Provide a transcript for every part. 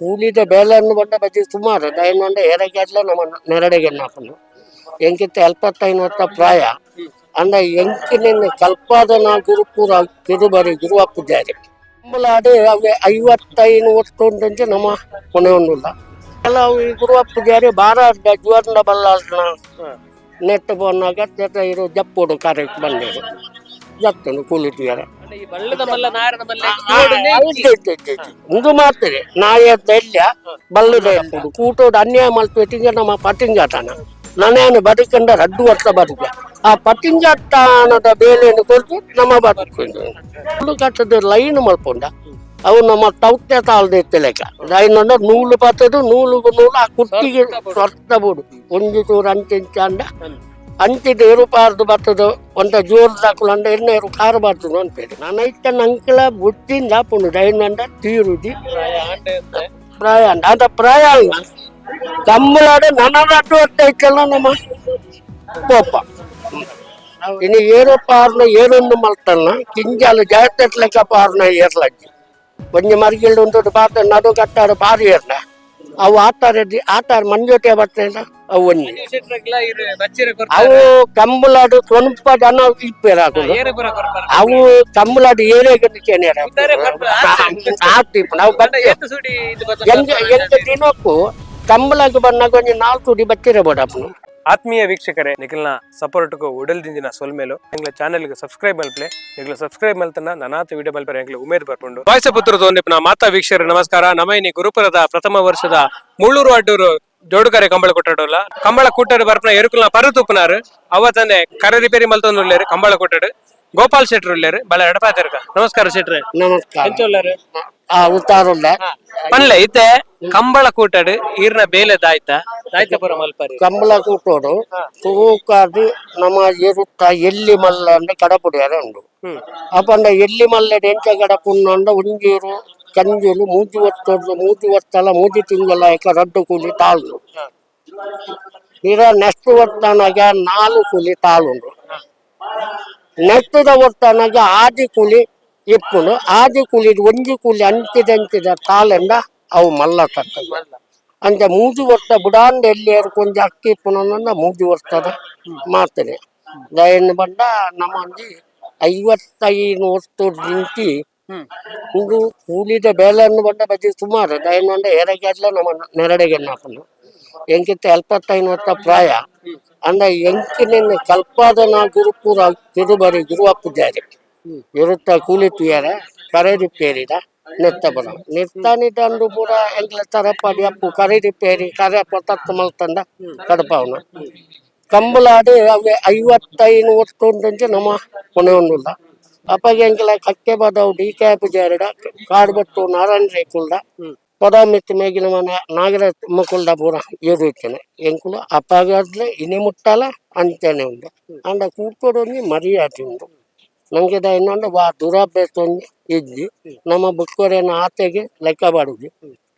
ಕೂಲಿದ ಬೇಲನ್ನು ಬಂದ ಬಜ್ಜಿ ಸುಮಾರು ದಯನೊಂಡ ಎರಗೆಲ್ಲ ನಮ್ಮ ನೆರಡೆಗೆ ನಾಪನು ಎಂಕಿತ್ತ ಎಲ್ಪತ್ತೈನು ವರ್ಷ ಪ್ರಾಯ. ಅಂದ ಎಂಕಿನ ಕಲ್ಪಾದನ ಗುರುಪುರ ಕಿರುಬರಿ ಹಾಕಿದ್ದಾರೆ ಕುಂಬಲಾಡಿ ಅವೆ ಐವತ್ತೈನು ವರ್ಷ ಉಂಟಂಚೆ ನಮ್ಮ ಕೊನೆ ಒಂದಿಲ್ಲ ಎಲ್ಲ ಈ ಗುರು ಪೂಜಾರಿ ಬಾರ ಜುವರ್ನ ಬಲ್ಲ ನೆಟ್ ಬಂದಾಗ ಜೊತೆ ಇರೋ ಜಪ್ಪುಡು ಕಾರ್ಯಕ್ಕೆ ಬಂದಿರು ಜತ್ತನು ಕೂಲಿತಿದ್ದಾರೆ ಇಂದು ಮಾತ್ರೆ ನಾಯ ಧೈರ್ಯ ಬಲ್ಲದ ಕೂಟೋದು ಅನ್ಯಾಯ ಅನ್ಯಾಯ ತಿಂಗ ನಮ್ಮ ಪಟ್ಟಿಂಗಾಟನ ನಾನೇನು ಬದುಕಂಡ ರಡ್ಡು ವರ್ಷ ಬದುಕ ಆ ಪಟ್ಟಿಂಗಾಟನದ ಬೇಲೆಯನ್ನು ಕೊಟ್ಟು ನಮ್ಮ ಬದುಕು ಕಟ್ಟದ ಲೈನ್ ಮಲ್ಪೊಂಡ ಅವು ನಮ್ಮ ತೌತೆ ತಾಳ್ದೆ ಲೆಕ್ಕ ಲೈನ್ ನೂಲು ಬತ್ತದು ನೂಲು ನೂಲು ಆ ಕುಟ್ಟಿಗೆ ಸ್ವರ್ಥ ಬೋಡು. ಒಂದು ಚೂರು ಅಂಚೆ ಅಂಡ ಅಂಚಿದ ಏರುಪಾರ್ದು ಬರ್ತದು ಒಂದ ಜೋರ್ ದಾಕುಲಂಡ ಎಣ್ಣೆರು ಕಾರು ಬರ್ತದು ಅಂತೇಳಿ ನಾನು ಐತ ಅಂಕಲ ಬುಟ್ಟಿಂದ ಪುಂಡು ದೈನಂಡ ತೀರುದಿ ಪ್ರಾಯ ಅಂಡ ಅದ ಪ್ರಾಯ ಅಲ್ಲ ಕಮ್ಮಲಾಡ ನನರಟ್ಟು ಹೊತ್ತ ಐತಲ್ಲ ನಮ್ಮ ಕೋಪ ಇನ್ನು ಏರು ಪಾರ್ನ ಏರೊಂದು ಮಲ್ತಲ್ಲ ಕಿಂಜಾಲು ಜಾಸ್ತಿ ಲೆಕ್ಕ ಪಾರ್ನ ಏರ್ಲಜ್ಜಿ ಒಂಜಿ ಮರಿಗಿಲ್ಡು ಉಂಟು ಪಾತ್ರ ನಡು ಕಟ್ಟಾಡು ಪಾರು ಏರ್ಲ ಅವು ಆಟಾರ ಆಟಾರ ಜೊತೆ ಬರ್ತಲ್ಲ ಅವು ಒಂದು ಅವು ಕಂಬಲಾಡು ಸ್ವಲ್ಪ ಜನ ಇಪ್ಪು ಹಾಕುದು ಅವು ಕಂಬಲಾಡು ಏರಿಯಾಗೆ ಕೇನೇರ ಇದ್ದಾರೆ ನಾವು ಎಂಗ ದಿನಕ್ಕೂ ಕಂಬಲಾಗಿ ಬಂದಾಗ ಒಂದು ನಾಲ್ಕು ಡಿ ಬತ್ತಿರ ಬೋಡಪ್ಪನು ಆತ್ಮೀಯ ವೀಕ್ಷಕರೇ ನಿಖಿಲ್ನ ಸಪೋರ್ಟ್ಗೂ ಉಡಲ್ ದಿಂದಿನ ಸೊಲ್ಮೇಲು ಎಂಗ್ಲ ಚಾನೆಲ್ಗೆ ಸಬ್ಸ್ಕ್ರೈಬ್ ಮಲ್ಪಲೆ ನಿಖಿಲ್ ಸಬ್ಸ್ಕ್ರೈಬ್ ಮಲ್ತನ ನನಾತ ವಿಡಿಯೋ ಮಲ್ಪರೆ ಎಂಗ್ಲ ಉಮೇದ್ ಬರ್ಕೊಂಡು ವಾಯ್ಸ ಪುತ್ರ ಒಂದಿಪ್ಪ ಮಾತಾ ವೀಕ್ಷಕರೇ ನಮಸ್ಕಾರ. ನಮೈನಿ ಗುರುಪುರದ ಪ್ರಥಮ ವರ್ಷದ ಮುಳ್ಳೂರು ಅಡ್ಡೂರು ಜೋಡುಗಾರೆ ಕಂಬಳ ಕೊಟ್ಟಡಲ್ಲ. ಕಂಬಳ ಕೂಟರು ಬರ್ಪನ ಎರುಕುಲ್ನ ಪರು ಅವ ತಂದೆ ಕರೆ ರಿಪೇರಿ ಮಲ್ತೊಂದು ಉಳ್ಳೇರು ಕಂಬಳ ಕೊಟ್ಟಡು. ಗೋಪಾಲ್ ಶೆಟ್ರು ಉಳ್ಳೇರು ಬಲ ಎಡಪಾತಿರ್ಕ ನಮಸ್ಕಾರ ಶೆಟ್ರೆ. ನಮಸ್ಕಾರ. ಉತ್ತಾರುಲ್ಲ. ಪನ್ಲೆ ಇತ್ತೆ ಕಂಬಳ ಕೂಟಡು ಈರ್ನ ಬೇಲೆ ದಾಯ್ತ. ಮಲ್ಪರಿ. ಕಂಬಳ ಕೂಟೋಡು ತೂಕಾದಿ ನಮ್ಮ ಇರುತ್ತ ಎಲ್ಲಿ ಮಲ್ಲ ಅಂದ್ರೆ ಕಡಪುಡಿಯಾರ ಉಂಡು ಅಪ್ಪ ಅಪ್ಪಂಡ ಎಲ್ಲಿ ಮಲ್ಲಡೆ ಎಂಚ ಕಡಪುಣ್ಣ ಅಂಡ ಒಂಜೀರು ಕಂಜುಲು ಮೂಜಿ ಒತ್ತೊಡ್ದು ಮೂಜಿ ಒತ್ತಲ ಮೂಜಿ ತಿಂಗಳ ಏಕ ರಡ್ಡು ಕೂಲಿ ತಾಳು ಇರ ನೆಕ್ಸ್ಟ್ ಒತ್ತನಾಗ ನಾಲ್ಕು ಕೂಲಿ ತಾಳುಂಡು ನೆಟ್ಟದ ಒತ್ತನಾಗ ಆದಿ ಕೂಲಿ ಇಪ್ಪುಂಡು. ಆದಿ ಕೂಲಿ ಒಂಜಿ ಕೂಲಿ ಅಂಚಿದ ಅಂಚಿದ ತಾಳೆಂಡ ಅವು ಮಲ್ಲ ತಟ್ಟದು ಅಂಚ ಮೂಜು ವರ್ಷ ಬುಡಾಂಡ ಎಲ್ಲಿ ಕೊಂಚ ಅಕ್ಕಿ ಪುನಃ ಮೂಜು ವರ್ಷದ ಮಾತನೆ ದಯನ್ ಬಂಡ ನಮ್ಮ ಒಂಜಿ ಐವತ್ತೈದು ವರ್ಷ ನಿಂತಿ ಇದು ಕೂಲಿದ ಬೇಲನ್ನು ಬಂಡ ಬಜ್ಜಿ ಸುಮಾರು ದಯನೊಂಡ ಏರಗೆಲ್ಲ ನಮ್ಮ ನೆರಡೆಗೆ ನಾಪನ್ನು ಎಂಕಿತ್ತ ಎಲ್ಪತ್ತೈದು ವರ್ಷ ಪ್ರಾಯ. ಅಂದ ಎಂಕಿನ ಕಲ್ಪಾದನ ಗುರುಪುರ ಕಿರುಬರಿ ಗುರುವ ಪೂಜಾರಿ ಇರುತ್ತ ಕೂಲಿ ತುಯ್ಯಾರ, ಕರೆದು ಪೇರಿದ. ನೆತ್ತ ಬರ ನಿರ್ತಾನಿದಂಡು ಪೂರ ಎಂಕ್ಲ ತರಪಾಡಿ ಅಪ್ಪು, ಕರೆ ರಿಪೇರಿ, ಕರೆ ಪೊತ್ತತ್ತು ಮಲ್ತಂಡ ಕಡಪವನ ಕಂಬಲಾಡಿ ಅವೆ ಐವತ್ತೈದು ವರ್ಷ ಉಂಟಂಚೆ ನಮ್ಮ ಕೊನೆ ಒಂದಿಲ್ಲ ಅಪ್ಪಗೆ ಎಂಕಲ ಕಕ್ಕೆ ಬದವು, ಡಿ ಕೆ ಪೂಜಾರಿಡ ಕಾಡ್ಬಟ್ಟು, ನಾರಾಯಣ ರೇಕುಲ್ದ, ಪದ ಮೆತ್ತಿ ಮೇಗಿನ ಮನೆ ನಾಗರ ಮುಕುಲ್ದ ಪೂರ ಏರು ಇತ್ತೇನೆ ಎಂಕುಲು ಅಪ್ಪಗಾದ್ಲೆ ಇನಿ ಮುಟ್ಟಲ ಅಂಚನೆ ಉಂಡು ಅಂಡ ಕೂತ್ಕೊಡೊಂದು ಮರ್ಯಾದೆ ಉಂಡು ನಂಗೆ ದ ಇನ್ನೊಂದು ಬಾ ದುರಾಭ್ಯಾಸ ಒಂದು ಇಜ್ಜಿ ನಮ್ಮ ಬುಕ್ಕೊರೆನ ಆತೆಗೆ ಲೆಕ್ಕ ಬಾಡುದು.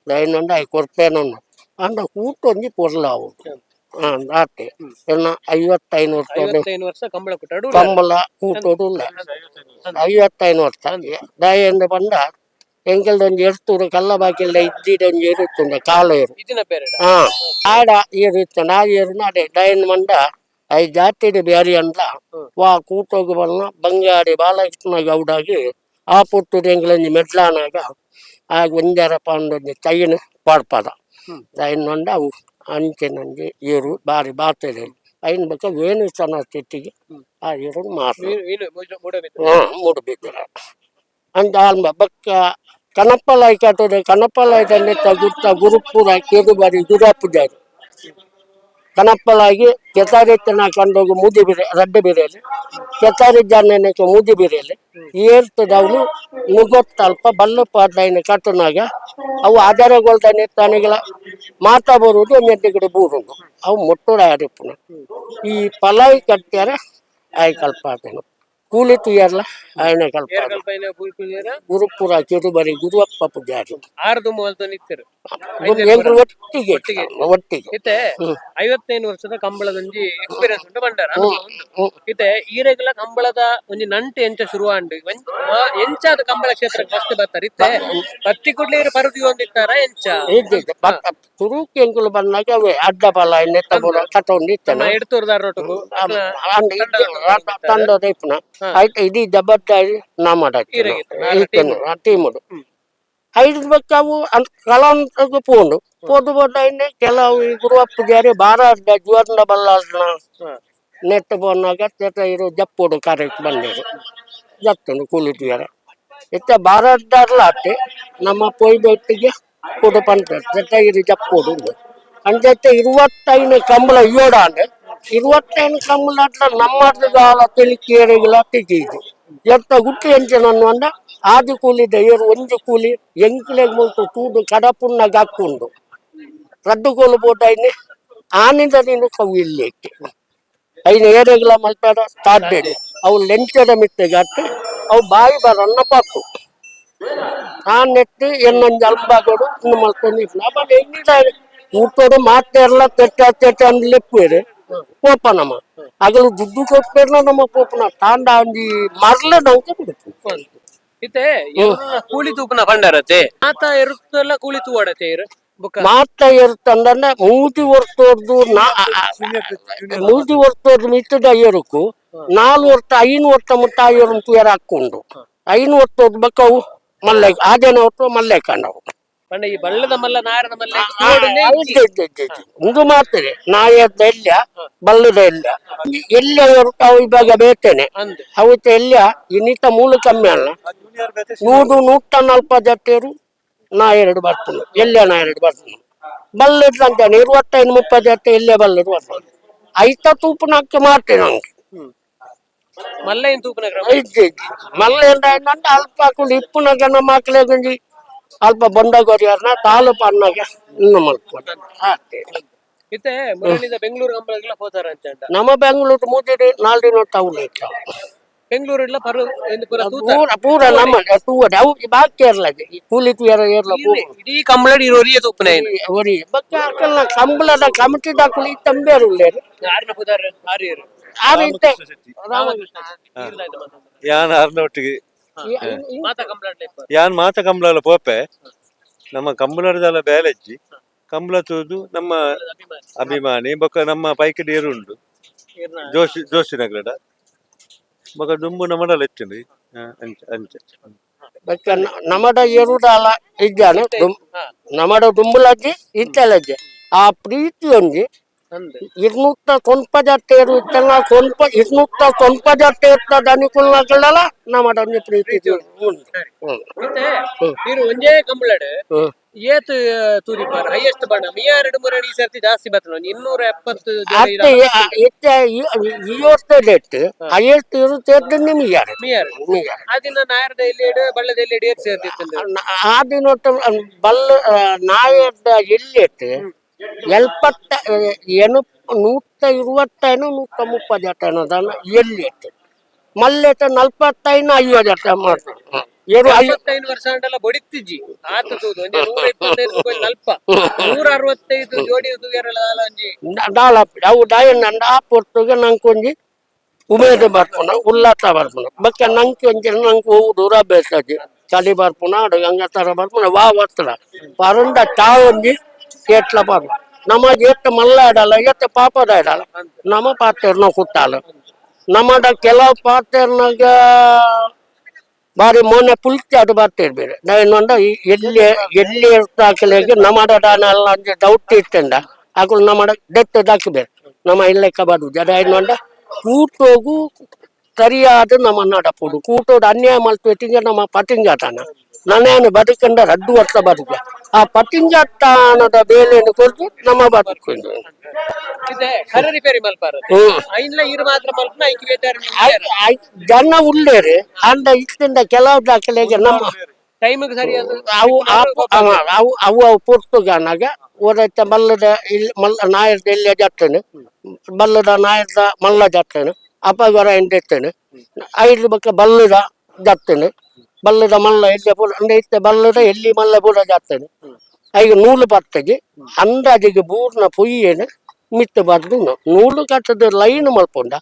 ಇನ್ನೊಂದು ಐ ಕೊರ್ಪೇನೊಂದು ಅಂದ ಕೂಟೊಂದು ಪೊರ್ಲಾವು ಆತೆ. ಎನ್ನ ಐವತ್ತೈದು ವರ್ಷ ಕಂಬಳ ಕೂಟೋದು ಇಲ್ಲ ಐವತ್ತೈದು ವರ್ಷ. ದಯಿಂದ ಬಂದ ಎಂಕಲ್ದೊಂದು ಎರ್ತೂರು ಕಲ್ಲ ಬಾಕಿಲ್ದ ಇದ್ದಿದೊಂದು ಏರುತ್ತುಂಡ ಕಾಲು ಏರು ಹಾ. ಆಡ ಏರು ನಾ ಏರು ನಾಡೆ ದಯನ್ ಮಂಡ ಐ ಜಾತಿದ ಬ್ಯಾರಿ ಅಂದ ವಾ ಕೂಟೋಗಿ ಬಲ್ಲ ಬಂಗಾಡಿ ಬಾಲಕೃಷ್ಣ ಗೌಡಾಗಿ ಆ ಪುಟ್ಟು ಎಂಗ್ಲೊಂದು ಮೆಡ್ಲಾನಾಗ ಆಗ ಒಂದರ ಪಂಡೊಂದು ತೈನ ಪಾಡ್ಪದ. ತೈನ್ ಮಂಡ ಅವು ಅಂಚೆ ನಂಗೆ ಏರು ಬಾರಿ ಬಾತದೆ ಐನ್ ಬಕ್ಕ ವೇಣುಸ್ಥಾನ ಸ್ಥಿತಿಗೆ ಆ ಏರು ಮಾತು ಹಾ ಮೂಡು ಬಿದ್ದರ ಅಂತ ಆಲ್ಮ ಬಕ್ಕ ಕನಪ್ಪಲಾಯ್ ಕಟ್ಟೋದೆ. ಕನಪ್ಪಲಾಯ್ದಲ್ಲಿ ಗುರ್ತ ಗುರುಪುರ ಕೇದುಬಾರಿ ಗುರುಪುಜಾರಿ ಕನಪ್ಪಲಾಗಿ ಕೆತಾರಿತ್ತನ ಕಂಡೋಗಿ ಮೂದಿ ಬಿರೆ, ರಡ್ಡೆ ಬಿರೆಯಲ್ಲಿ, ಕೆತಾರಿ ಜಾನೆನಕ್ಕೆ ಮೂದಿ ಬಿರೆಯಲ್ಲಿ ಏರ್ತದವನು ನುಗ್ಗೊತ್ತಲ್ಪ ಬಲ್ಲ ಪಾಡ್ಲೈನ ಕಟ್ಟನಾಗ ಅವು ಆಧಾರಗೊಳ್ತಾನೆ ತಾನೆಗಳ ಮಾತಾ ಬರುವುದು ಕಡೆ ಬೂರುದು. ಅವು ಮುಟ್ಟೋಡ ಆಡಿಪ್ಪುನ ಈ ಪಲಾಯಿ ಕಟ್ಟ್ಯಾರ ಆಯ್ಕಲ್ಪ ಕಲ್ಪಾತೇನು. ಕೂಲಿ ತುಯ್ಯಾರಲ್ಲ ఆయన ಕಲ್ಪ ಏರ್ ಕಲ್ಪನೆ ಪೂರ್ಕುಂಜೇರ ಗುರುಪುರ ಕಿರುಬರಿ ಗುರುವಪ್ಪ ಪೂಜಾರಿ ಆರು ತುಂಬ ಹೊಲ್ತು ನಿತ್ತೀರು ಎಲ್ರು ಒಟ್ಟಿಗೆ ಒಟ್ಟಿಗೆ ಇತ್ತೆ ಐವತ್ತೈದು ವರ್ಷದ ಕಂಬಳದೊಂಜಿ ಎಕ್ಸ್ಪೀರಿಯನ್ಸ್ ಉಂಟು ಬಂಡಾರ ಹ್ಮ್. ಇತ್ತೆ ಈರೆಗ್ಲ ಕಂಬಳದ ಒಂಜಿ ನಂಟು ಎಂಚ ಶುರುವಾಂಡು ವೆಂ- ವ- ಎಂಚಾದ ಕಂಬಳ ಕ್ಷೇತ್ರಕ್ಕೆ ಫಸ್ಟ್ ಬರ್ತಾರೆ ಇತ್ತೆ ಪತ್ತಿ ಕೊಡ್ಲಿರು ಪರುದಿ ಹೊಂದಿತ್ತಾರ ಎಂಚ ಇದ್ದಿದ್ದು ತುರುಕಿ ಎಂಕುಲು ಬಂದಾಗ ಅವೇ ಅಡ್ಡ ಬಲ ನೆತ್ತ ಬಲ ಕಟ್ಟೊಂಡು ಇತ್ತನ ನಮ್ಮ ಎಡ್ತೂರ್ದಾರ ಒಟ್ಟಿಗೂ ತಂಡ ರೇಪುನ ಆಯ್ತು ಇದು ಜಬರ್ದಾರಿ ನಾ ಮಾಡಾಯ್ತು ಟೀಮುಡು ಐದು ಬಕ್ಕಾವು ಅಂತ ಕಲಾಂತಕ್ಕೆ ಪೋಂಡು ಪೋದು ಬಂದ ಕೆಲವು ಈ ಗುರುವಪ್ಪ ಜಾರಿ ಬಾರ ಅಡ್ಡ ಜುವರ್ನ ಬಲ್ಲಾಸ್ನ ನೆಟ್ ಬಂದಾಗ ತೆಟ ಇರೋ ಜಪ್ಪೋಡು ಕಾರ್ಯಕ್ಕೆ ಬಂದಿರು ಜತ್ತನು ಕೂಲಿದ್ಯಾರ ಇತ್ತ ಬಾರ ಅಡ್ಡಾರ್ಲ ಅಟ್ಟೆ ನಮ್ಮ ಪೊಯ್ ಬೆಟ್ಟಿಗೆ ಕೊಡು ಪಂಟ ತೆಟ ಇರು ಜಪ್ಪೋಡು ಅಂಜತ್ತೆ ಇರುವತ್ತೈದು ಕಂಬಳ ಏಡ ಅಂದ್ರೆ ಇರುವತ್ತೈದು ಕಂಬಳ ಅಟ್ಲ ನಮ್ಮ ಕಾಲ ತಿಳಿಕೇರಿಗಳ ತಿಜೀದು ಎತ್ತ ಗುಟ್ಟಿ ಎಂಚನನ್ನು ಅಂದ, ಆದಿ ಕೂಲಿ ದಯರು ಒಂದು ಕೂಲಿ ಎಂಕ್ಲೆಗ್ ಮುಲ್ತು ತೂದು ಕಡಪುಣ್ಣಗ ಹಾಕೊಂಡು ರದ್ದುಗೋಲು ಬೋಟೈನೆ ಆನಿಂದ ನೀನು ಕವು ಇಲ್ಲಿಕ್ಕೆ ಐನ ಏರೆಗಳ ಮಲ್ಪಾಡ ತಾಡ್ಬೇಡಿ ಅವು ಲೆಂಚದ ಮಿತ್ತೆಗೆ ಹಾಕಿ, ಅವು ಬಾಯಿ ಬರನ್ನ ಪಾಕು. ಆ ನೆಟ್ಟಿ ಎನ್ನೊಂದು ಅಲ್ಬಾಗೋಡು, ಇನ್ನು ಮಲ್ಕೊಂಡು ಅಪ್ಪ ಹೆಂಗಿದ ಊಟೋಡು ಮಾತೆಲ್ಲ ತೆಟ್ಟ ತೆಟ್ಟ ಲೆಪ್ಪೇರು ಪೋಪ ನಮ್ಮ ಅಗಲು ದುಡ್ಡು ಕೊಟ್ಟು ನಮ್ಮ ಪೋಪನ ತಾಂಡ ಅಂಗಿ ಮರ್ಲ ನಂಗೆ ಬಿಡುತ್ತೆ. ಇತ್ತೆ ಕೂಲಿ ತೂಪನ ಬಂಡಾರತೆ ಆತ ಇರುತ್ತಲ್ಲ ಕೂಲಿ ತೂವಾಡತೆ ಇರು ಮಾತ ಇರ್ತಂದ್ರೆ ಮೂತಿ ಹೊರ್ತೋರ್ದು ನಾ ಮೂತಿ ಹೊರ್ತೋರ್ದು ಮಿತ್ತದ ಏರುಕು ನಾಲ್ ವರ್ಷ ಐನು ವರ್ಷ ಮುಟ್ಟ ಐವರು ತೂಯರ್ ಹಾಕೊಂಡು ಐನು ವರ್ಷ ಬಕ್ಕವು ಮಲ್ಲೆ ಆದೇನ ಹೊತ್ತು ಮಲ್ಲೆ ಕಂಡವು ಪಂಡ ಈ ಬಳ್ಳದ ಮಲ್ಲ ನಾರದ ಮಲ್ಲ ಇದು ಮಾಡ್ತೇನೆ ನಾಯದ ಎಲ್ಲ ಬಲ್ಲದ ಎಲ್ಲ. ಎಲ್ಲ ಅವು ಇವಾಗ ಬೇತೇನೆ ಅವತ್ತು ಎಲ್ಲ ಇನ್ನಿತ ಮೂಲ ಕಮ್ಮಿ ಅಲ್ಲ. ನೂರು ನೂಟ ನಲ್ಪ ಜಟ್ಟೇರು ನಾ ಎರಡು ಬರ್ತೇನೆ. ಎಲ್ಲೇ ನಾ ಎರಡು ಬರ್ತೇನೆ. ಬಲ್ಲದ ಅಂತಾನೆ ಇರುವತ್ತೈದು ಮುಪ್ಪತ್ತು ಜಟ್ಟ ಎಲ್ಲೇ ಬಲ್ಲದು ಬರ್ತದೆ. ಐತ ತೂಪನಕ್ಕೆ ಮಾಡ್ತೇನೆ ನಂಗೆ. ಮಲ್ಲ ಏನು ತೂಪನ ಮಲ್ಲ ಏನಾಯ್ತು ಅಲ್ಪ ಹಾಕೊಂಡು ಇಪ್ಪನ ಜನ ಮಕ್ಕಳೇ ಗಂಜಿ. ಅಲ್ಪ ಬಂಡಗೋರಿಯರ್ನ ತಾಲೂಕು ಅನ್ನೋಕೆ ಇನ್ನು ಇತ್ತೆ ಮುರಳಿಯಿಂದ ಬೆಂಗಳೂರು ಕಂಬಳಗೆಲ್ಲ ಹೋತಾರ ಅಂತ ನಮ್ಮ ಬೆಂಗಳೂರು ಮೂಜಿಡಿ ನಾಲ್ದಿನ ಟೌನ್ ಇತ್ತು ಬೆಂಗಳೂರು ಇಲ್ಲ ಪರ ಎಂದು ಪೂರ ಪೂರ ನಮ್ಮ ತೂವಡೆ ಅವು ಬಾಕಿ ಇರಲ್ಲ ಕೂಲಿ ತಿಯರ ಇರಲ್ಲ ಪೂರ ಇಡೀ ಕಂಬಳಡ್ ಇರೋರಿಯ ಒರಿ ಬಗ್ಗೆ ಕಂಬಳದ ಕಮಿಟಿದ ಕುಳಿ ತಂಬೇರು ಇಲ್ಲೇರು ಆರ್ನ ಪುದಾರ್ ಆರ್ಯರು. ಆ ರೀತಿ ರಾಮಕೃಷ್ಣ ಇರ್ಲ ಯಾನ್ ಮಾತ ಕಂಬಳ ಪೋಪೆ? ನಮ್ಮ ಕಂಬಳದಲ್ಲ ಬೇಲೆಜ್ಜಿ ಕಂಬಳ ತೂದು ನಮ್ಮ ಅಭಿಮಾನಿ. ಬೊಕ್ಕ ಬೊಕ ನಮ್ಮ ಪೈಕಡಿ ಏರುಂಡು ಜೋಶಿ ಜೋಶಿ ನಗರಡ. ಬೊಕ ದುಂಬು ನಮ್ಮಡಲ ಎತ್ತಿಂಡು ಅಂಚೆ ಅಂಚೆ. ಬಕ್ಕ ನಮಡ ಎರುಡಾಲ ಇದ್ದಾನೆ ನಮಡ ದುಂಬುಲಜ್ಜಿ ಇತ್ತಲಜ್ಜಿ. ಆ ಪ್ರೀತಿ ಒಂಜಿ ಅಂದ್ ಜಾತಿ ಇರು ಇತ್ತಂಗ ತೊಂಪ ಇರ್ನೂತ್ತ ತೊಂಪಜಟ್ಟೆ ಜಾತಿ ಅನುಕೂಲಗಳಲ್ಲ ನಮ್ಮಡ ಒಂಜಿ ಪ್ರೀತಿ ಮತ್ತೆ ನೀರು ಒಂಜೇ ಕಂಬಳಡ್. ಏತ್ ತೂರಿ ತೂರಿಪಾರ್ ಹೈಯೆಸ್ಟ್ ಬಣ್ಣ. ಎರಡು ಮೂರು ಈ ಸರ್ತಿ ಜಾಸ್ತಿ ಬರ್ತನ ಇನ್ನೂರ ಎಪ್ಪತ್ತು ವರ್ಷ ಡೇಟ್ ಹೈಯೆಸ್ಟ್ ಇರುತ್ತೆ ನಿಮಗೆ ಮಿಯಾರ್ ಆದಿನ ನಾಯರದ ಎಲ್ಲಿಡು ಬಳ್ಳದ ಎಲ್ಲಿಡು ಏತ್ ಸೇರ್ತಿತ್ತು ಆ ದಿನ ಬಲ್ಲ ನಾಯದ ಎಲ್ಲಿಟ್ಟು ಎಲ್ಪತ್ತ ಏನು ನೂತ ಇರುವತ್ತೈನು ನೂತ ಮುಪ್ಪತ್ತೈನು ಅದನ್ನ ಎಲ್ಲಿಟ್ಟು ಮಲ್ಲೆಟ ನಲ್ಪತ್ತೈನು ಐವತ್ತು ಜಟ ಮಾಡ್ತಾರೆ ಎರಡು ಐವತ್ತೈದು ವರ್ಷ ಬಡಿತಿಜ್ಜಿ ಒಂಜಿ ನೂರ ಇಪ್ಪತ್ತೈದು ರೂಪಾಯಿ ನಲ್ಪ. ನೂರ ಅರವತ್ತೈದು ಜೋಡಿ ಒಂಜಿ ಅವು ಆ ಪೊರ್ತುಗೆ ನಂಕೊಂಜಿ ಉಮೇದು ಬರ್ಪುನ ಉಲ್ಲಾಸ ಬರ್ಪುನ. ಬಕ್ಕ ನಂಗೆ ಒಂಜಿ ನಂಗೆ ದೂರ ಬೇಸಜಿ ಚಳಿ ಬರ್ಪುನ ಅಡು ಗಂಗ ತರ ಬರ್ಪುನ ವಾ ಒತ್ತಡ ಚಾ ಒಂಜಿ ಎಟ್ಲ నమ్మ ನಮ್ಮ మళ్ళాడాల ಮಲ್ಲ పాపదాడాల నమ్మ ಪಾಪದ కుట్టాలి ನಮ್ಮದ ಕೆಲವು ಪಾತ್ರೆರ್ನಾಗ ಬಾರಿ ಮೊನ್ನೆ ಪುಲ್ತಿ ಅದು ಬರ್ತಿರ್ಬೇರೆ ನಾವೇನೊಂದ ಎಲ್ಲಿ ಎಲ್ಲಿ ಇರ್ತಾಕಲೆಗೆ ನಮ್ಮಡ ದಾನೆಲ್ಲ ಅಂದ್ರೆ ಡೌಟ್ ಇಟ್ಟಿಂದ. ಹಾಕೊಂಡು ನಮ್ಮಡ ಡೆತ್ ದಾಕಿಬೇರೆ ನಮ್ಮ ಇಲ್ಲಕ್ಕೆ ಬರುದು ಅದ ಇನ್ನೊಂದ ಕೂಟೋಗು ಸರಿಯಾದ ನಮ್ಮ ನಡಪುಡು ಕೂಟೋದು ಅನ್ಯಾಯ ಮಲ್ತು ನಮ್ಮ ಪಟಿಂಜಾಟನ ನಾನೇನು ಬದುಕಂಡ ರಡ್ಡು ವರ್ಷ ಬದುಕ ಆ ಪಟಿಂಜಾಟನದ ಬೇಲೆಯನ್ನು ಕೊಟ್ಟು ನಮ್ಮ ಆಯ್- ಜನ ಉಳ್ಳೇರಿ ಅಂದ ಇಷ್ಟಿಂದ ಕೆಲವು ದಾಖಲೆಗೆ ನಮ್ಮ ಅವು ಅವ ಅವು ಪುರ್ತುಗಾನಾಗ ಓದೈತೆ ಮಲ್ಲದ ಇಲ್ಲಿ ಮಲ್ಲ ನಾಯರ್ದ ಇಲ್ಲೇ ಜಾತೇನೆ ಬಲ್ಲದ ನಾಯರ್ದ ಮಲ್ಲ ಜಾತೇನೆ ಅಪಗರ ಎಂದೆತ್ತನು. ಐದು ಬಕ್ಕ ಬಲ್ಲದ ಜಾತ್ತೇನೆ ಬಲ್ಲದ ಮಲ್ಲ ಎಲ್ಲಿ ಪೂರ, ಅಂದ್ರೆ ಇತ್ತೆ ಬಲ್ಲದ ಎಲ್ಲಿ ಮಲ್ಲ ಪೂರ ಜಾತ್ತೇನೆ ಈಗ ನೂಲು ಬರ್ತಗೆ ಅಂದಾಜಿಗೆ ಬೂರ್ನ ಪೊಯ್ಯೇನೆ ಮಿತ್ತು ಬರ್ದು ನೂಲು ಕಟ್ಟದ ಲೈನ್ ಮಲ್ಪೊಂಡ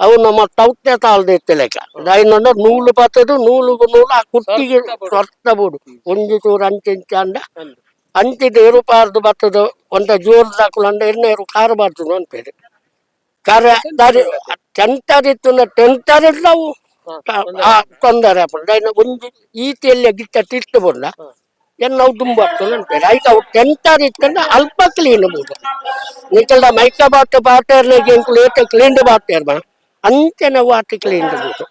ಅವು ನಮ್ಮ ತೌತ್ಯ ತಾಳ್ದೆ ಲೆಕ್ಕ. ಲೈನ್ ನೂಲು ಬರ್ತದು ನೂಲು ನೂಲು, ಆ ಕುಟ್ಟಿಗೆ ಬೋಡು. ಒಂದು ಚೂರು ಅಂಚೆ ಅಂಡ ಅಂಚಿದ ಏರುಪಾರ್ದು ಬರ್ತದ ಒಂದ ಜೋರ್ ದಾಕುಲಂಡ ಎಣ್ಣೆರು ಕಾರು ಬರ್ತದ ಅಂತೇಳಿ ಕಾರ, ದಾರಿ ಟೆಂಟರ್ ಟೆಂಟರ್ ನಾವು ತೊಂದರೆ ಆಪುಂಡ ಇನ್ನು ಒಂದು ಈತಿಯಲ್ಲಿ ಗಿಟ್ಟ ತಿಟ್ಟು ಬಂದ. ಏನು ನಾವು ತುಂಬ ಆಗ್ತದೆ ಅನ್ಪೇರು ಆಯ್ತು ಅವು ಟೆಂಟರ್ ಇಟ್ಕೊಂಡು ಅಲ್ಪ ಕ್ಲೀನ್ ಬೋದು ನಿಕಲ್ದ ಮೈಕ ಬಾಟ್ ಬಾಟರ್ನಾಗ ಏಟ ಕ್ಲೀನ್ ಬಾಟರ್ ಅಂತೆ ಅಂಚೆನ ವಾಟಿ ಕ್ಲೀನ್ ಬೋದು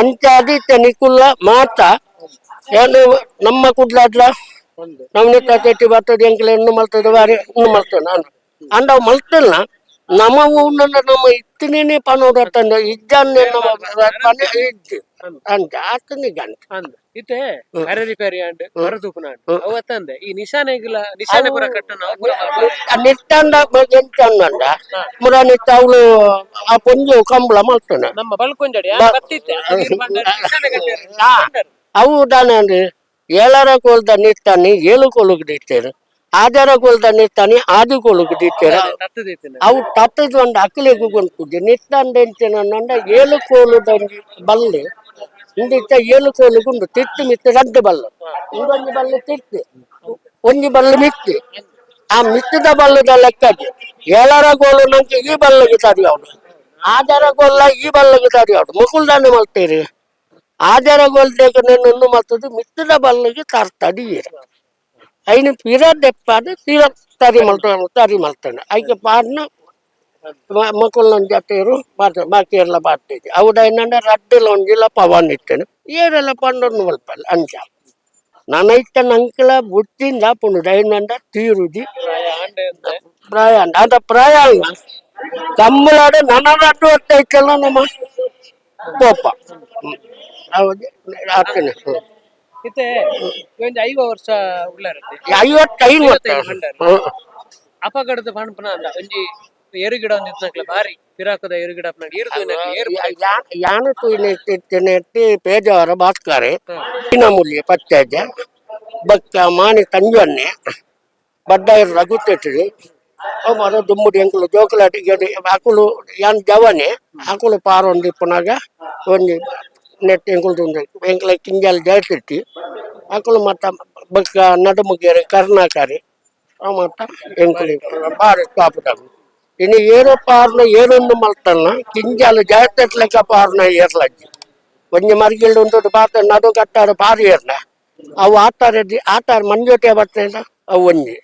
ಅಂಚೆ ಅದಿತ್ತೆ ನಿಕುಲ್ಲ ಮಾತ ಏನು ನಮ್ಮ ಕುಡ್ಲಾಡ್ಲ ನಮ್ಮ ನಿಕ್ಕ ತೆಟ್ಟಿ ಬರ್ತದೆ ಎಂಕ್ಲೆ ಇನ್ನು ಮಲ್ತದೆ ಬಾರಿ ಇನ್ನು ಮಲ್ತದೆ ನಾನು. ಅಂದ ಅವು ಮಲ್ತಲ್ಲ ನಮ್ಮ ಊರ್ನ ನಮ್ಮ ಇತ್ತಿನೇನೆ ಪನೋಡತ್ತಂದ ಇದ್ದಾನೆ ನಮ್ಮ ಪನ ಇದ್ದು ಅಂತ ಆತನಿಗೆ ಅಂತ ಅಂದ. ಇತ್ತೆ ಕರೆ ರಿಪೇರಿ ಅಂಡ್ ಅವತ್ತಂದೆ ಈ ನಿಶಾನೆಗಿಲ್ಲ ನಿಶಾನೆ ಪುರ ಕಟ್ಟನ. ನಿಟ್ಟಂಡ ಎಂಟಂಡ ಮುರ ನಿತ್ತ ಅವಳು ಆ ಪೊಂಜು ಕಂಬಳ ಮಾಡ್ತಾನೆ. ನಮ್ಮ ಬಲ್ಕೊಂಜಡಿ ನಿಶಾನೆ. ಆ, ಅವು ದಾನ ಅಂದ್ರೆ ಏಳರ ಕೊಲ್ದ ನಿತ್ತಾನೆ ಏಳು ಕೊಲುಗ್ ದಿತ್ತೇರು ಆಜರ ಕೊಲ್ದ ನಿತ್ತಾನೆ ಆದಿ ಕೊಲುಗು ದಿತ್ತೇರು ತತ್ತದೈತಿನ ಅವು ತತ್ತದ ಒಂದು ಅಕ್ಕಲಿಗೆ ಕೊಂಡ್ಕುದ್ದೆ ನಿತ್ತಂಡ ನಂಡ ಏಳು ಕೋಲುದಂಗಿ ಬಲ್ಲೆ ಇಂದಿತ್ತ ಏಳು ಕೋಲುಗುಂಡು ತಿತ್ತು ಮಿತ್ತು ರಡ್ಡು ಬಲ್ಲ. ಇದೊಂದು ಬಲ್ಲು ತಿತ್ತು ಒಂಜಿ ಬಲ್ಲು ಮಿತ್ತಿ. ಆ ಮಿತ್ತದ ಬಲ್ಲದ ಲೆಕ್ಕಕ್ಕೆ ಏಳರ ಗೋಲು ನಂಗೆ ಈ ಬಲ್ಲಿಗೆ ತರಿ ಅವನು. ಆಜರ ಗೋಲ್ಲ ಈ ಬಲ್ಲಿಗೆ ತರಿ ಅವನು. ಮುಕುಲ್ದಾನೆ ಮಲ್ತೀರಿ. ಆಜರ ಗೋಲ್ದಾಗ ನೆನ್ನು ಮತ್ತದು ಮಿತ್ತದ ಬಲ್ಲಿಗೆ അതിന് പിറതെപ്പാതെ പിറ തരി മൾട്ടാണ് തരി മൾട്ടാണ് അതിക്ക് പാടിന ಮಕ್ಕಳೊಂದು ಜಾತಿಯರು ಪಾಡ್ತಾರೆ ಬಾಕಿ ಎಲ್ಲ ಪಾಡ್ತೈತಿ ಅವ್ರ ಏನಂದ್ರೆ ರಡ್ಡಿಲ್ಲ ಒಂದಿಲ್ಲ ಪವನ್ ಇಟ್ಟನು ಏರೆಲ್ಲ ಪಂಡೊಂದು ಮಲ್ಪಲ್ಲ ಅಂಚ ನನ್ನ ಇಟ್ಟನ ಅಂಕಲ ಬುಟ್ಟಿಂದ ಪುಂಡು ಏನಂದ್ರೆ ತೀರುಜಿ ಪ್ರಯಾಣ ಅದ ಪ್ರಯಾಣ ತಮ್ಮಲಾಡ ನನ್ನ ರಡ್ಡು ಹೊಟ್ಟೆ ಇಟ್ಟಲ್ಲ ನಮ್ಮ ಕೋಪ ಹೌದು ಆಗ್ತೇನೆ ಇತ್ತೆ ಒಂಜಿ ಐವ ವರ್ಷ ಉಳ್ಳಾರತ್ತೆ. ಐವತ್ತೈದು. ಹ್ಮ್. ಅಪಘಾತದ ಪಣಪನ ಅಂದ ಒಂಜಿ ಏರುಗಿಡ ಒಂದು ಇತ್ತನಕ್ಲ ಬಾರಿ ಪಿರಾಕದ ಏರುಗಿಡ ಅಪ್ನಾಗ ಏರುದು ಪೇಜಾವರ ಭಾಸ್ಕರೆ. ಇನಮುಲ್ಯ ಪತ್ಯಾಜ ಬಕ್ಕ ಮಾನಿ ತಂಜೊನ್ನೆ ಬಡ್ಡಾಯ ರಘುತೆಟ್ಟಿರಿ ಅವು ಮರ ದುಮ್ಮುಡಿ ಎಂಕುಲು ಜೋಕುಲಾಟಿ ಗಡಿ ಅಕುಲು ಯಾನ್ ಜವನೆ ಅಕುಲು ಪಾರೊಂದಿಪ್ಪನಾಗ ಒಂದು ಒಂಜಿ ನೆಟ್ ಎಂಕುಲು ತುಂದೆ ಕಿಂಜಾಲ್ ಜಾಸ್ತಿ ಅಕುಲು ಮತ್ತ ಬಕ್ಕ ನಡುಮುಗೇರಿ ಕರ್ನಾಕಾರಿ ಆ ಮತ್ತ ಎಂಕುಲು ಬಾರಿ ಸ್ಟಾಪುದಾಗ ಇನ್ನು ಏರೋ ಪಾರ್ನ ಏರೊಂದು ಮಲ್ತಲ್ಲ, ಕಿಂಜಾಲು ಜಾಸ್ತಿ ಲೆಕ್ಕ ಪಾರ್ನ ಏರ್ಲಜ್ಜಿ. ಒಂಜಿ ಮರಿಗಿಲ್ಡು ಒಂದು ಪಾತ ನಡು ಕಟ್ಟಾರು ಪಾರು ಏರ್ಲ. ಅವು ಆಟಾರ ಆಟಾರ ಮಂಜೋಟೆ ಇಲ್ಲ, ಅವು ಒಂಜಿ.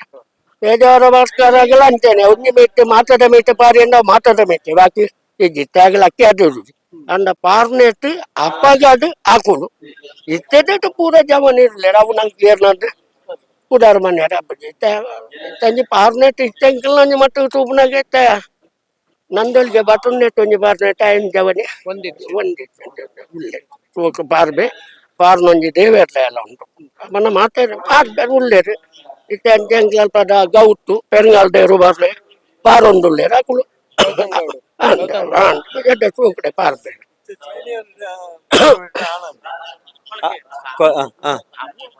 ಬೇಜಾರ ಭಾಸ್ಕರಾಗಲ್ಲ ಅಂತೇನೆ, ಒಂಜಿ ಮೆಟ್ಟೆ ಮಾತಾಡ ಮೆಟ್ಟೆ ಪಾರಿ ಅಂದ ಮಾತಾಡ ಮೆಟ್ಟೆ ಬಾಕಿ ಇದ್ದಿತ್ತು ತ್ಯಾಗಲ ಅಕ್ಕಿ ಅದು ಅಂದ ಪಾರ್ನೆಟ್ ಅಪ್ಪಗಾಡು ಹಾಕುಡು ಇತ್ತೆಟ್ಟು ಪೂರ ಜಮನ್ ಇರ್ಲಿ ಅವು ನಂಗೆ ಏರ್ನಂದ್ರೆ ಕುಡಾರ ಮನೆ ಅಬ್ಬಜಿ ತಂಜಿ ಪಾರ್ನೆಟ್ ಇತ್ತಂಕಿಲ್ಲ ನಂಜಿ ಮಟ್ಟ ತೂಪನಾಗ ಇತ್ತ ನಂದೊಲ್ಗೆ ಬಟನ್ ನೆಟ್ ಒಂಜಿ ಪಾರ್ನೆಟ್ ಐನ್ ಜವನಿ ಒಂದಿತ್ತು ಒಂದಿತ್ತು ಉಳ್ಳೆ ತೂಕ ಪಾರ್ಬೆ ಪಾರ್ನೊಂಜಿ ದೇವೇರ್ಲ ಎಲ್ಲ ಉಂಟು ಮನ ಮಾತಾಡ ಪಾರ್ಬೆ ಉಳ್ಳೇರು ಇತ್ತೆ ಅಂಚೆ ಪದ ಗೌತು ಪೆರಂಗಾಲ್ ದೇರು ಬರ್ಲೆ ಪಾರೊಂದುಳ್ಳೇರು ಅಕುಲು ಎಡ್ಡೆ ತೂಕಡೆ ಪಾರ್ಬೆ ಕ- ಆ, ಆ.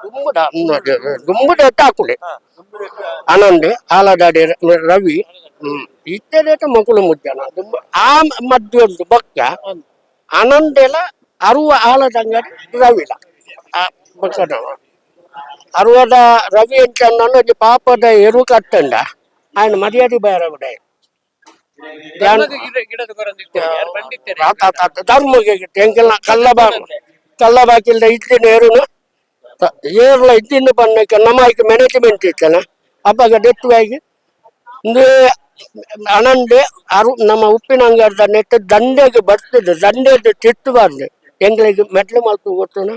ಗುಮ್ಮಡ ಗುಮ್ಮಡ ತಾಕುಲೆ ಆನಂದ್ ಆಲದಾಡಿ ರ- ರವಿ ಹ್ಮ್ ಇತ್ತೆದೇಟ ಮಕ್ಕಳು ಮುದ್ದನ ದುಂಬ- ಆ ಮಧ್ಯೆ ಒಂದು ಬಕ್ಕ ಆನಂದೆಲ ಅರುವ ಆಲದಂಗಡಿ ರವಿಲ ಆ ಬಕ್ಕದವ ಅರುವದ ರವಿ ಅಂತ ಒಂದು ಪಾಪದ ಎರು ಕಟ್ಟಂಡ ఆయన ಮರ್ಯಾದೆ ಬೇರೆ ಎಂಕೆಲ್ಲ ಕಲ್ಲ ಬಾ ಕಲ್ಲ ಬಾಕಿಲ್ದ ಇದ್ದಿನ ಏರುನು ಏರ್ಲ ಇದ್ದಿನ ಬನ್ನಕ್ಕೆ ನಮಾಯ್ಕೆ ಮ್ಯಾನೇಜ್ಮೆಂಟ್ ಇತ್ತನ ಅಪ್ಪಾಗ ಡೆತ್ತು ಆಗಿ ಅನಂದೆ ಅರು ನಮ್ಮ ಉಪ್ಪಿನ ಅಂಗಡಿದ ನೆಟ್ಟು ದಂಡೆಗೆ ಬರ್ತದೆ ದಂಡೆದು ತಿಟ್ಟಬಾರ್ದು ಎಂಗಳಿಗೆ ಮೆಟ್ಲು ಮಲ್ತು ಗೊತ್ತುನ?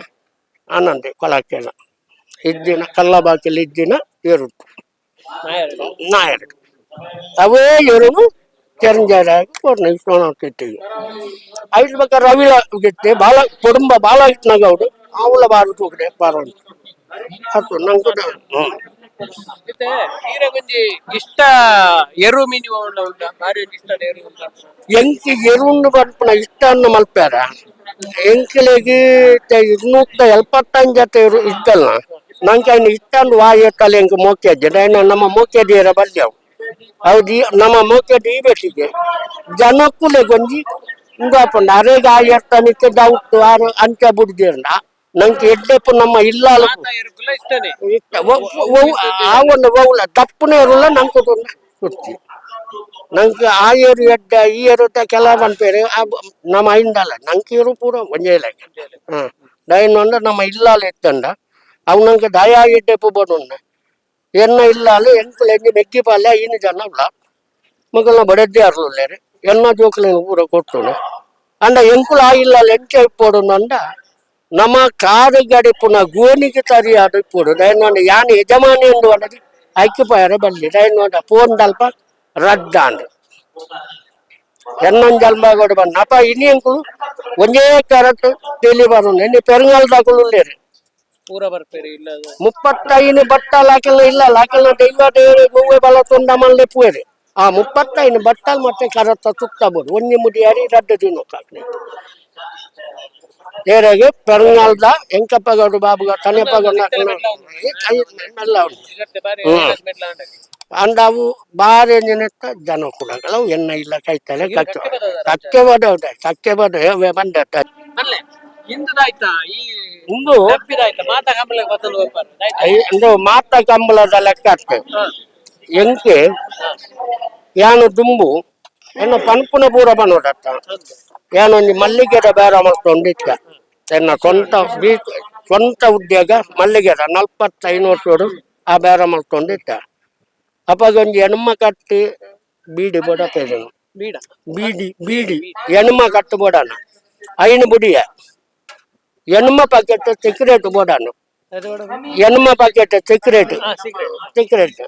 ಆನಂದೆ ಕೊಲಕ್ಕೆಲ್ಲ ಇದ್ದಿನ ಕಲ್ಲ ಬಾಕಿಲ್ ಇದ್ದಿನ ಏರುತ್ತು ನಾಯರ್ ನಾಯರು ಅವೇ ಏರುನು ಚರಂಜಾರ ಕೊಡ್ನ ಇಸ್ಕೊಂಡು ತಿಟ್ಟಿಗೆ ಐದು ಬೇಕಾದ್ರೆ ರವಿಲ ಕುಟುಂಬ ಇಟ್ನಾಗ ಅವ್ರು. ಅವಳ ಬಾರು ತೂಕಡೆ ಬಾರ ಅದು ನಂಗೆ ಹ್ಞೂ ಮತ್ತೆ ನೀರ ಗೊಂಜಿ ಇಷ್ಟ ಎರು ಮೀನು ಉಂಡ ಇಷ್ಟ ಎರು ಎಂಕಿ ಎರುಂಡು ಎಂಕಿಲೆಗೆ ಇನ್ನೂತ್ತ ಎಲ್ಪತ್ತಂಜ್ ಜೊತೆ ಇದ್ದಲ್ಲ. ನಂಗೆ ಎತ್ತಲ್ಲ ಮೋಕೆ ನಮ್ಮ ಮೋಕೆ ದೇರ ಬಲ್ಯವು ಹೌದು ನಮ್ಮ ಮೋಕೆ ದೀಬೇಟಿಗೆ ಜನಕ್ಕೂಲೆ ಗೊಂಜಿ ಇಂದಾಪುಂಡ ಅರೆಗ ಆಯಿ ಡೌಟ್ ಆರು ಅಂಚ ಬುಡ್ದಿರ್ನ ನಂಗೆ ಎಡ್ಡೆಪ್ಪು ನಮ್ಮ ಇಲ್ಲ ಆವೊಂದು ಬೌಲ ದಪ್ಪನೇ ಇರಲ್ಲ ನಂಗೆ ಕುರ್ತಿ ನಂಗೆ ಆ ಏರು ಎಡ್ಡ ಈ ಏರು ಕೆಲ ಬಂಪೇರು ನಮ್ಮ ಹಿಂಡಲ್ಲ ನಂಗೆ ಇರು ಪೂರ ಒಂಜೇಲ ಹ್ಞೂ ಹ್ಮ್ ಅಂದ್ರೆ ನಮ್ಮ ಇಲ್ಲಾಲ ಎತ್ತಂಡ ಅವು ನಂಗೆ ದಯಾ ಎಡ್ಡೆ ಪುಬಡುಂಡ ಎನ್ನ ಇಲ್ಲಾಲು ಎಂಕುಲು ಎಂಜಿ ಮೆಗ್ಗಿ ಪಾಲ್ಯ ಇನ್ನು ಜನ ಉಲ್ಲ ಮಗಲ್ನ ಬಡದ್ದೆ ಅರ್ಲುಲ್ಲೇರು ಎನ್ನ ಜೋಕುಲೇನು ಪೂರ ಕೊಟ್ಟುನೆ ಅಂಡ ಎಂಕುಲು ಆ ಇಲ್ಲಾಲ ಎಂಚ ಇಪ್ಪೋಡು ಅಂಡ ನಮ್ಮ ಕಾರು ಗಡಿ ಪುನಃ ಗೋನಿಗೆ ತರಿ ಅದು ಇಪ್ಪೋಡು ದಯನೊಂಡ ಯಾನ್ ಯಜಮಾನಿ ಎಂದು ಅನ್ನೋದು ಐಕ್ಯಪಾಯರ ಬಲ್ಲಿ ದಯನೊಂಡ ಫೋನ್ ದಲ್ಪ ರಡ್ಡ ಅಂದ್ ಎನ್ನೊಂದು ಜಲ್ಮ ಕೊಡು ಬಂದ ಅಪ್ಪ ಇನಿ ಎಂಕುಲು ಒಂದೇ ಕರೆಕ್ಟ್ ಡೈಲಿ ಬರೋಣ ಇನ್ನು ಪೆರುಗಾಲದಾಗಲು ಲೇರು ಪೂರ ಬರ್ಪೇರಿ ಇಲ್ಲ. ಮುಪ್ಪತ್ತೈದು ಬಟ್ಟಲ್ ಹಾಕಲ್ಲ ಇಲ್ಲ ಹಾಕಲ್ಲ ದೈವ ದೇವರೇ ಗೋವೆ ಬಲ ತೊಂಡ ಮಲ್ಲೆ ಪೂರೆ ಆ ಮುಪ್ಪತ್ತೈದು ಬಟ್ಟಲ್ ಮತ್ತೆ ಕರತ್ತ ತುತ್ತಬೋದು ಒಂಜಿ ಮುಡಿ ಅರಿ ರಡ್ಡ ದಿನ ಕಾಕ್ನೆ. ಏರಾಗೆ ಪೆರುಗಾಲ್ದ ಎಂಕಪ್ಪಗೌಡು ಬಾಬುಗ ತನೆಪ್ಪಗೌಡ ಎಲ್ಲ ಉಂಟು. ಬಾರಿ ನೆನೆತ್ತ. ಅಂಡವು ಬಾರಿ ನೆತ್ತ ಜನ ಕೂಡ ಎನ್ನ ಇಲ್ಲ ಕೈತಲೆ ಕಚ್ಚ. ಕಚ್ಚೆ ಬಡ ಕಚ್ಚೆ ಬಡ ಬಂದ ಹಿಂದದಾಯ್ತಾ? ಈ ಇಂದು ತಪ್ಪಿದಾಯ್ತಾ ಮಾತಾ ಆಯ್ತಾ? ಐ- ಇಂದು ಮಾತ ಕಂಬಳದ ಲೆಕ್ಕ ಆಗ್ತದೆ ಎಂಕೆ? ಯಾನು ದುಂಬು? ಎನ್ನ ಪನ್ಪುನ ಪೂರ ಬನೋಡತ್ತ ಯಾನೊಂದು ಮಲ್ಲಿಗೆದ ಬೇರ ಮಲ್ತೊಂಡಿತ್ತ ಎನ್ನ ಸ್ವಂತ ಬೀ ಸ್ವಂತ ಉದ್ಯೋಗ ಮಲ್ಲಿಗೆದ ನಲ್ವತ್ತೈದು ವರ್ಷೋಡು ಆ ಬೇರ ಮಲ್ತೊಂಡಿತ್ತ ಅಪ್ಪಗೊಂದು ಹೆಣ್ಮ ಕಟ್ಟಿ ಬೀಡಿ ಬಿಡತ್ತೆ ಬೀಡ. ಬೀಡಿ ಬೀಡಿ. ಹೆಣ್ಮ ಕಟ್ಟು ಬಿಡೋಣ ಐನು ಬುಡಿಯ. ಹೆಣ್ಮ ప్యాకెట్ ಹೆಣ್ಮ ಪಾಕೆಟ್ ಸಿಗರೇಟ್ ಹಾ ಸಿಗರೇಟ್ ಸಿಗರೇಟ್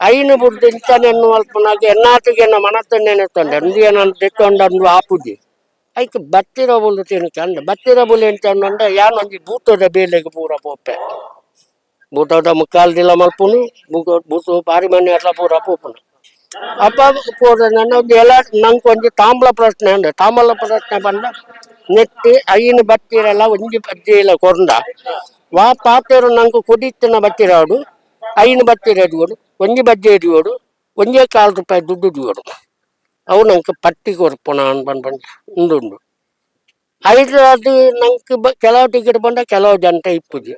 ಐನು ಬುಡ್ದು ಇಂಚನೆನ್ನು ಅಲ್ಪನಾಗ ಎನ್ನಾತಿಗೆ ನಮ್ಮ ಮನತ್ತ ನೆನೆತೊಂಡೆ ಅಂದು ಏನಂತ ತೆಕ್ಕೊಂಡಂದು ಆಪುಜಿ ಐಕ್ ಬತ್ತಿರಬುಲು ಬುಲ್ಲು ಬತ್ತಿರಬುಲು ಬತ್ತಿರ ಬುಲ್ ಎಂಚಂಡ ಯಾನೊಂದು ಬೂತದ ಬೇಲೆಗೆ ಪೂರ ಪೋಪೆ. ಭೂತದ ಮುಕ್ಕಾಲ್ದಿಲ್ಲ ಮಲ್ಪುನು, ಭೂತ ಬೂಟು ಪಾರಿ ಮನೆ ಎಲ್ಲ ಪೂರ ಪೋಪನು. ಅಪ್ಪ ಪೋದ ನನ್ನ ಒಂದು ಎಲ್ಲ ನಂಗೆ ಒಂದು ತಾಂಬಳ ಪ್ರಶ್ನೆ ಅಂದೆ. ತಾಂಬಲ ಪ್ರಶ್ನೆ ಬಂದ ನೆತ್ತಿ ಐನು ಬತ್ತಿರಲ್ಲ ಒಂಜಿ ಬತ್ತಿ ಇಲ್ಲ ಕೊಂಡ ವಾ ಪಾತೆರು ನಂಗೆ ಕುಡಿತಿನ ಬತ್ತಿರಾಡು ಐನು ಬತ್ತಿರ ಎದುಗೋಡು ಒಂಜಿ ಬಜ್ಜಿ ಎದುಗೋಡು ಒಂದೇ ಕಾಲು ರೂಪಾಯಿ ದುಡ್ಡು ಎದುಗೋಡು ಅವು ನಂಗೆ ಪಟ್ಟಿ ಕೊರ್ಪುಣ ಅನ್ ಬಂದ್ ಬಂದು ಉಂಡು ಉಂಡು ಐದು ಅದು ನಂಗೆ ಬ ಕೆಲವು ಟಿಕೆಟ್ ಬಂದ, ಕೆಲವು ಜಂಟ ಇಪ್ಪುದು.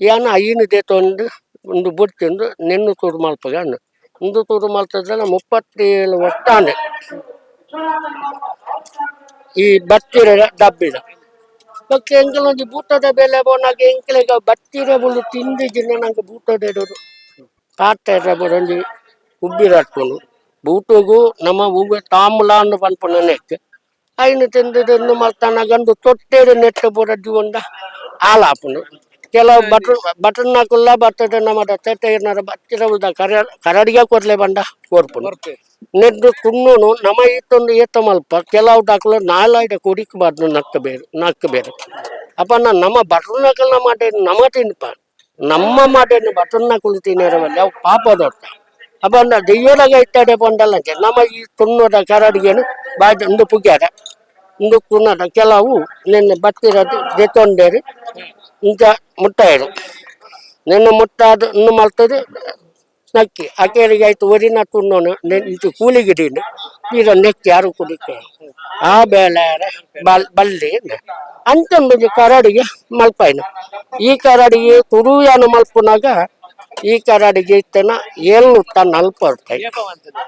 ಏನು ಐನು ದೇತೊಂದು ಒಂದು ಬುಡ್ತಿಂದು ನಿನ್ನ ತೂರು ಮಲ್ಪಗ ಒಂದು ತೂರು ಮಲ್ತದ್ರೆ ಮುಪ್ಪತ್ತೇಳು ವರ್ಷಾನೆ ಈ ಬತ್ತಿರ ಡಬ್ಬಿಡ ಮತ್ತೆ ಎಂಕಲೊಂದು ಬೂಟದ ಬೆಲೆ ಬೋನಾಗ ಎಂಕಲೆಗ ಬತ್ತಿರ ಬಂದು ತಿಂದು ಜಿನ್ನ ನಂಗೆ ಬೂಟದ ಇಡೋದು. ಪಾತ್ರ ಬರೊಂದು ಉಬ್ಬಿರಟ್ಕೊಂಡು ಬೂಟುಗು ನಮ್ಮ ಹೂವೆ ತಾಮುಲ ಅನ್ನು ಪನ್ಪುನ ನೆಕ್ ಐನು ತಿಂದು ಮಲ್ತಾನ ಗಂದು ತೊಟ್ಟೆಡು ನೆಟ್ಟ ಬರೋದು ಒಂದ ಆಲಾಪುನು ಕೆಲವು ಬಟನ್ ಬಟನ್ ಹಾಕಲ್ಲ ಬರ್ತದೆ ನಮ್ಮ ತೆಟ್ಟೆ ಏನಾರ ಬತ್ತಿರ ಉಳ್ದ ಕರ ಕರಡಿಗೆ ಕೊರ್ಲೆ ಬಂಡ ಬರ್ಪೇರಿ ನೆದ್ದು ತುಣ್ಣುನು ನಮ ಇತ್ತೊಂದು ಏತ ಮಲ್ಪ ಕೆಲವು ದಾಖಲು ನಾಲಾಯ್ಡ ಕುಡಿಕ್ ಬಾರ್ದು ನಕ್ಕ ಬೇರೆ ನಕ್ಕ ಬೇರೆ. ಅಪ್ಪ ನಾನು ನಮ್ಮ ಬಟರ್ನಕಲ್ನ ಮಾಡಿ ನಮ್ಮ ತಿನ್ಪ. ನಮ್ಮ ಮಾಡೇನು ಬಟನ್ ಕುಳಿತೀನಿ ಅವು ಪಾಪ ದೊಡ್ಡ. ಅಪ್ಪ ಅಂದ ದೆಯ್ಯೋದಾಗ ಇಟ್ಟಡೆ ಬಂದಲ್ಲ ನಮ್ಮ ಈ ತುಣ್ಣದ ಕರಡಿಗೆನು ಬಾಯ್ ಒಂದು ಪುಗ್ಯಾರ. ಒಂದು ತುಣ್ಣದ ಕೆಲವು ನಿನ್ನೆ ಬತ್ತಿರೋದು ದೆತ್ತೊಂಡೇರಿ ಇಂಚ ಮುಟ್ಟಾಯಿರು ನಿನ್ನ ಮುಟ್ಟಾದ, ಇನ್ನು ಮಲ್ತದೆ, ನಕ್ಕಿ. ಅಕೇರಿಗೆ ಆಯ್ತು ಒರಿನ ತುಂಡೋನು ಇದು ಕೂಲಿಗಿಡೀನು ಈಗ ನೆಕ್ಕಿ ಯಾರು ಕುಡಿಕ ಆ ಬೇಳೆ ಬಲ್ ಬಲ್ಲಿ ಅಂತೊಂದು ಕರಡಿಗೆ ಮಲ್ಪಾಯ್ನು. ಈ ಕರಡಿಗೆ ತುರುಯಾನು ಮಲ್ಪುನಾಗ, ಈ ಕರಡಿಗೆ ಇತ್ತನ ಏಳ್ನೂತ್ತ ನಲ್ಪ ರೂಪಾಯಿ. ಏಪ ಅಂತದ್ದು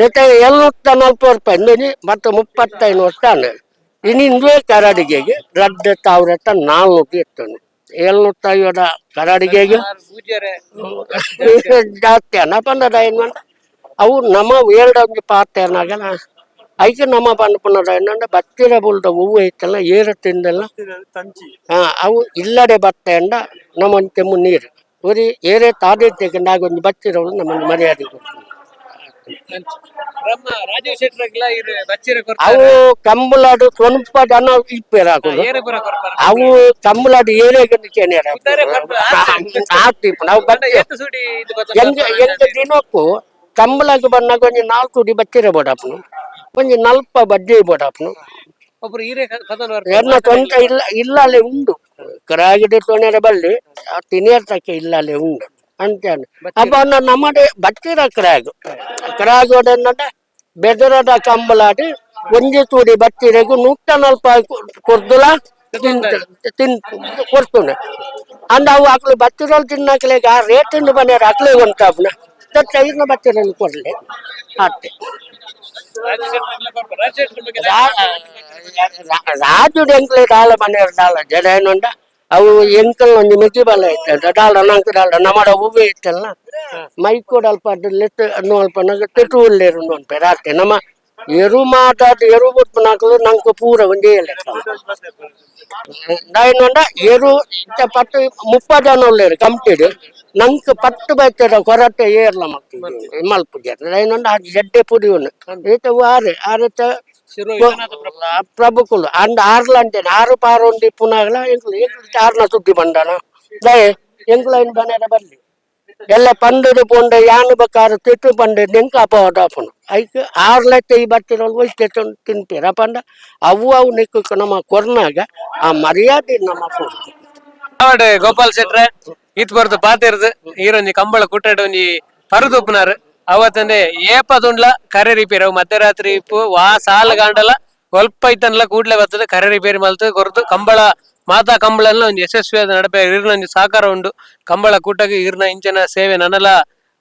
ನಲ್ಪ ಏಳ್ನೂತ್ತ ನಲ್ವತ್ತು ರೂಪಾಯಿ. ನೀನು ಮತ್ತೆ ಮುಪ್ಪತ್ತೈದು ವರ್ಷ ಇನ್ನಿಂದೇ ಕರಡಿಗೆಗೆ ರಡ್ಡ ತಾವ್ರ ನಾಲ್ನೂರು ಇರ್ತಾನೆ ಏಳ್ನೂಟ ಇವಡ ಕರಡಿಗೆಗೆ. ಜಾಸ್ತಿ ಅನ್ನ ಬಂದದ ಏನ್ ಅವು ನಮ್ಮ ಏರ್ಡ ಪಾತ್ರೆ ಪಾತ್ರೆನಾಗ ಐಕೆ ನಮ್ಮ ಬಂದ್ಕೊಂಡದ ಏನಂದ್ರೆ ಬತ್ತಿರ ಬುಲ್ದ ಹೂವು ಐತಲ್ಲ, ಏರ ತಿಂದಲ್ಲ. ಹಾ, ಅವು ಇಲ್ಲಡೆ ಬತ್ತೆ ಅಂಡ ನಮ್ಮ ತೆಮ್ಮು ನೀರು ಒರಿ ಏರೆ ತಾದೇ ಬತ್ತಿರೋ ಒಂದು ಬತ್ತಿರವು ನಮ್ಮನ್ನು ಮರ್ಯಾದೆ ಕೊಡ್ತೀನಿ ಅವು ಕಂಬುಲಾಡು ಸ್ವಲ್ಪ ಜನ ಇಪ್ಪೇರು ಹಾಕುದು ಅವು ಕಂಬಳಾಡು ಏರಿಯಾಗೆ ಹಾಕ್ತಿಪ್ಪು ನಾವು ದಿನಕ್ಕೂ ಕಂಬಳಾಗಿ ಬಂದಾಗ ಒಂಜಿ ನಾಲ್ಕು ಡಿ ಬಚ್ಚಿರ ಬೋಡಪ್ಪನು ಒಂಜಿ ನಲ್ಪ ಬಡ್ಡಿ ಬೋಡಪ್ಪನು ಎಲ್ಲ ತೊಂತ ಇಲ್ಲ ಅಲ್ಲೇ ಉಂಡು ಕರಾಗಿಡಿ ತೊನೆರ ಬಳ್ಳಿ ತಿನ್ನೇರ್ತಕ್ಕೆ ಇಲ್ಲ ಅಲ್ಲೇ ಉಂಡು ಅಂತಾನೆ ಅಪ್ಪ ಅನ್ನ ನಮ್ಮಡೆ ಬಚ್ಚಿರ ಕ್ರಾಗ್. ಕ್ರಾಗ್ ಒಡನ್ನಡ ಬೆದರದ ಕಂಬಲಾಡಿ ಒಂಜಿ ತೂಡಿ ಬತ್ತಿರೆಗು ನೂಟ ನಲ್ಪ ಕೊರ್ದುಲ ತಿನ್ ಕೊಡ್ತುನೆ ಅಂದ ಅವು ಆಕಳು ಬಚ್ಚಿರಲ್ಲಿ ತಿನ್ನಕ್ಲೆಗ ಆ ರೇಟಿಂದ ಬನ್ಯಾರ ಆಕಳೆ ಉಂಟಾಪ್ನ ಐದನ ಬಚ್ಚಿರಲ್ಲಿ ಕೊಡ್ಲಿ. ಅಷ್ಟೇ. ರಾಜುಡು ಎಂಕ್ಲೆ ದಾಳ ಮನೆಯವ್ರ ದಾಳ ಜನ ಏನುಂಡ? ಅವು ಎಂಕಲ್ ಒಂದು ಬಾಲ ಇರ್ತದೆ ಡಾಲ ನಂಗೆ ದಾಳ ನಮ್ಮಡ ಹೂವೇ ಇತ್ತಲ್ಲ. ಮೈಕೋಡ್ ಅಲ್ಪ ಲೆಟ್ ಅಲ್ಪ ನಂಗೆ ತೆಟ್ಟು ಉಳ್ಳೇರು ನೋಡ್ಪೆ ರಾತ್ರಿ ನಮ್ಮ ಎರು ಮಾತಾಡಿ ಎರು ಬಿಟ್ಟು ನಾಲ್ಕು ನಂಗೆ ಪೂರ ಒಂದೇ ಲೆಕ್ಕ ದಾಯನೊಂಡ ಎರು ಪಟ್ಟು ಮುಪ್ಪ ಜನ ಉಳ್ಳೇರು ಕಂಪ್ಲೀಟ್ ನಂಗೆ ಪಟ್ಟು ಬೈತದ ಕೊರತೆ ಏರ್ಲ ಮಕ್ಕಳು ಮಲ್ಪುಜಾರ ದಾಯನೊಂಡ ಜಡ್ಡೆ ಪುಡಿ ಒಂದು ಆರೆ ಆರತ ಶಿರು ಪ್ರಭುಕುಲು. ಅಂಡ್ ಆರ್ಲಂಟೇನೆ ಆರು ಪಾರು ಉಂಡಿ ಪುನಃ ಎಂಕ್ಲು ಎಂಕ್ಲು ಆರ್ನ ಸುದ್ದಿ ಬಂಡನ ದಯ ಎಂಕ್ಲು ಐನ್ ಬನೇರ ಬರ್ಲಿ. ಎಲ್ಲ ಪಂಡದು ಪೊಂಡೆ ಯಾನು ಬಕಾರ ತಿಟ್ಟು ಪಂಡೆ ನೆಂಕ ಅಪವಾದಾಪನು ಐಕ್ ಆರ್ಲತ್ತೆ ಈ ಬತ್ತಿರೋಳು ವೈಸ್ತೆ ತಿನ್ಪೀರ ಪಂಡ. ಅವು ಅವು ನೆಕ್ಕ ನಮ್ಮ ಕೊರ್ನಾಗ ಆ ಮರ್ಯಾದೆ ನಮ್ಮ ಗೋಪಾಲ್ ಶೆಟ್ರೆ ಈತ್ ಬರ್ದು ಪಾತಿರ್ದು ಈರೊಂಜಿ ಕಂಬಳ ಕುಟ್ಟಾಡ ಒಂಜಿ ಪರುದು ಉಪ್ಪುನಾರು ಅವತ್ತಂದೆ ಏಪದುಂಡ್ಲ ಕರೆ ರಿಪೇರಿ ಅವು ಮಧ್ಯರಾತ್ರಿ ಇಪ್ಪು ವಾ ಸಾಲ ಗಾಂಡಲ ಒಲ್ಪ ಐತನ್ಲ ಕೂಡ್ಲೆ ಬರ್ತದೆ ಕರೆ ರಿಪೇರಿ ಮಲ್ತದೆ ಕೊರತು ಕಂಬಳ ಮಾತಾ ಕಂಬಳಲ್ಲ ಒಂದು ಯಶಸ್ವಿಯಾದ ನಡಪೆ. ಇರ್ನ ಒಂದು ಸಾಕಾರ ಉಂಡು. ಕಂಬಳ ಕೂಟಗೆ ಇರ್ನ ಇಂಚನ ಸೇವೆ ನನಲ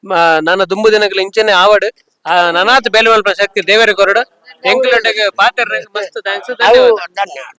ಮ- ನನ್ನ ದುಂಬು ದಿನಗಳ ಇಂಚನೆ ಆವಡ್. ನನಾತ್ ಬೆಲೆ ಮಲ್ಪ ಶಕ್ತಿ ದೇವರ ಕೊರಡು. ಎಂಕ್ಲೊಟ್ಟಿಗೆ ಪಾತ್ರ ಮಸ್ತ್. ಥ್ಯಾಂಕ್ಸ್ ಧನ್ಯವಾದ.